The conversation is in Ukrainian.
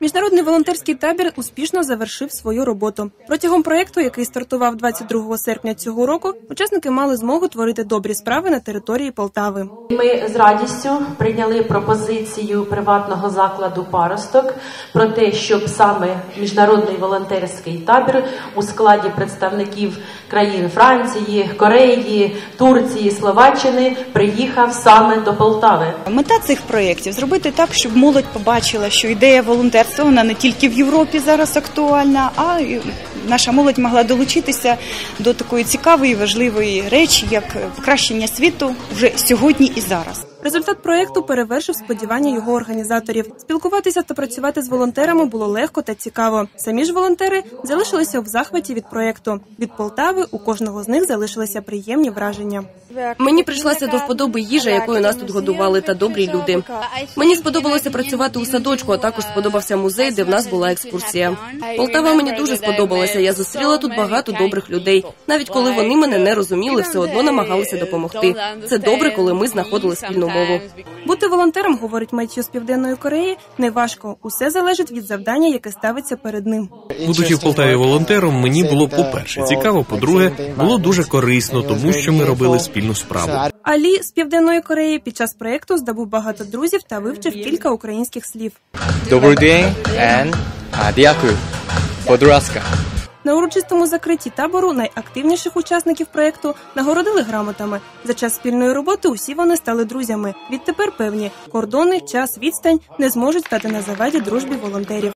Міжнародний волонтерський табір успішно завершив свою роботу. Протягом проєкту, який стартував 22 серпня цього року, учасники мали змогу творити добрі справи на території Полтави. Ми з радістю прийняли пропозицію приватного закладу Паросток про те, щоб саме міжнародний волонтерський табір у складі представників країн Франції, Кореї, Турції, Словаччини приїхав саме до Полтави. Мета цих проєктів зробити так, щоб молодь побачила, що ідея волонтерства вона не тільки в Європі зараз актуальна, а й наша молодь могла долучитися до такої цікавої, важливої речі, як покращення світу вже сьогодні і зараз. Результат проєкту перевершив сподівання його організаторів. Спілкуватися та працювати з волонтерами було легко та цікаво. Самі ж волонтери залишилися в захваті від проєкту. Від Полтави у кожного з них залишилися приємні враження. Мені прийшлася до вподоби їжа, якою нас тут годували, та добрі люди. Мені сподобалося працювати у садочку, а також сподобався музей, де в нас була екскурсія. Полтава мені дуже сподобалася. Я зустріла тут багато добрих людей. Навіть коли вони мене не розуміли, все одно намагалися допомогти. Це добре, коли ми знаходили спільну мову. Бути волонтером, говорить Меттью з південної Кореї, не важко. Усе залежить від завдання, яке ставиться перед ним. Будучи в Полтаві волонтером, мені було по-перше цікаво, по-друге, було дуже корисно, тому що ми робили спільну справу. Алі з південної Кореї під час проєкту здобув багато друзів та вивчив кілька українських слів. Добрий день дякую. Будь ласка. На урочистому закритті табору найактивніших учасників проєкту нагородили грамотами. За час спільної роботи усі вони стали друзями. Відтепер певні кордони, час, відстань не зможуть стати на заваді дружбі волонтерів.